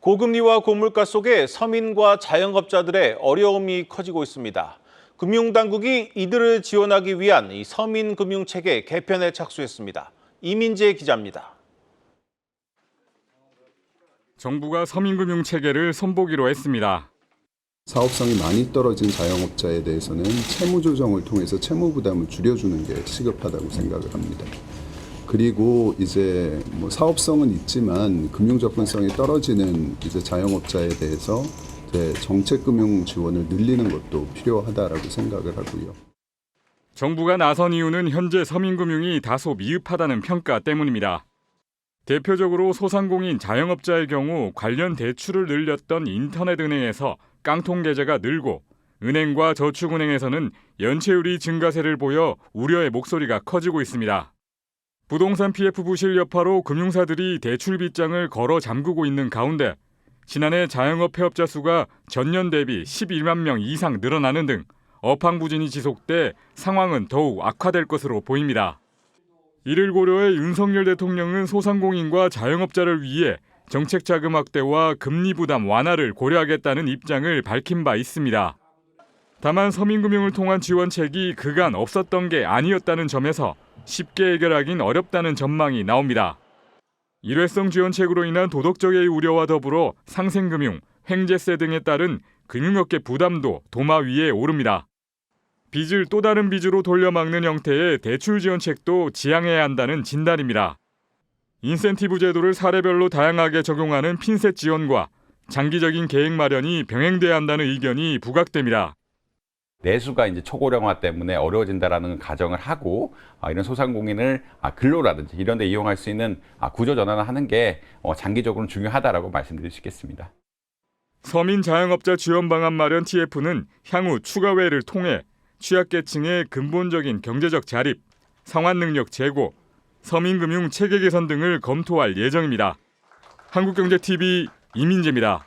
고금리와 고물가 속에 서민과 자영업자들의 어려움이 커지고 있습니다. 금융당국이 이들을 지원하기 위한 이 서민금융체계 개편에 착수했습니다. 이민재 기자입니다. 정부가 서민금융 체계를 손보기로 했습니다. 사업성이 많이 떨어진 자영업자에 대해서는 채무 조정을 통해서 채무 부담을 줄여주는 게 시급하다고 생각을 합니다. 그리고 이제 뭐 사업성은 있지만 금융 접근성이 떨어지는 이제 자영업자에 대해서 이제 정책 금융 지원을 늘리는 것도 필요하다라고 생각을 하고요. 정부가 나선 이유는 현재 서민금융이 다소 미흡하다는 평가 때문입니다. 대표적으로 소상공인 자영업자의 경우 관련 대출을 늘렸던 인터넷은행에서 깡통 계좌가 늘고 은행과 저축은행에서는 연체율이 증가세를 보여 우려의 목소리가 커지고 있습니다. 부동산 PF 부실 여파로 금융사들이 대출 빗장을 걸어 잠그고 있는 가운데 지난해 자영업 폐업자 수가 전년 대비 11만 명 이상 늘어나는 등 업황부진이 지속돼 상황은 더욱 악화될 것으로 보입니다. 이를 고려해 윤석열 대통령은 소상공인과 자영업자를 위해 정책 자금 확대와 금리 부담 완화를 고려하겠다는 입장을 밝힌 바 있습니다. 다만 서민금융을 통한 지원책이 그간 없었던 게 아니었다는 점에서 쉽게 해결하긴 어렵다는 전망이 나옵니다. 일회성 지원책으로 인한 도덕적의 우려와 더불어 상생금융, 횡재세 등에 따른 금융업계 부담도 도마 위에 오릅니다. 빚을 또 다른 빚으로 돌려막는 형태의 대출 지원책도 지양해야 한다는 진단입니다. 인센티브 제도를 사례별로 다양하게 적용하는 핀셋 지원과 장기적인 계획 마련이 병행돼야 한다는 의견이 부각됩니다. 내수가 이제 초고령화 때문에 어려워진다라는 가정을 하고 아, 이런 소상공인을 아, 근로라든지 이런 데 이용할 수 있는 아, 구조 전환을 하는 게 어, 장기적으로 중요하다라고 말씀드릴 수 있겠습니다. 서민 자영업자 지원 방안 마련 TF는 향후 추가회를 통해 취약계층의 근본적인 경제적 자립, 상환 능력 제고, 서민금융 체계 개선 등을 검토할 예정입니다. 한국경제TV 이민재입니다.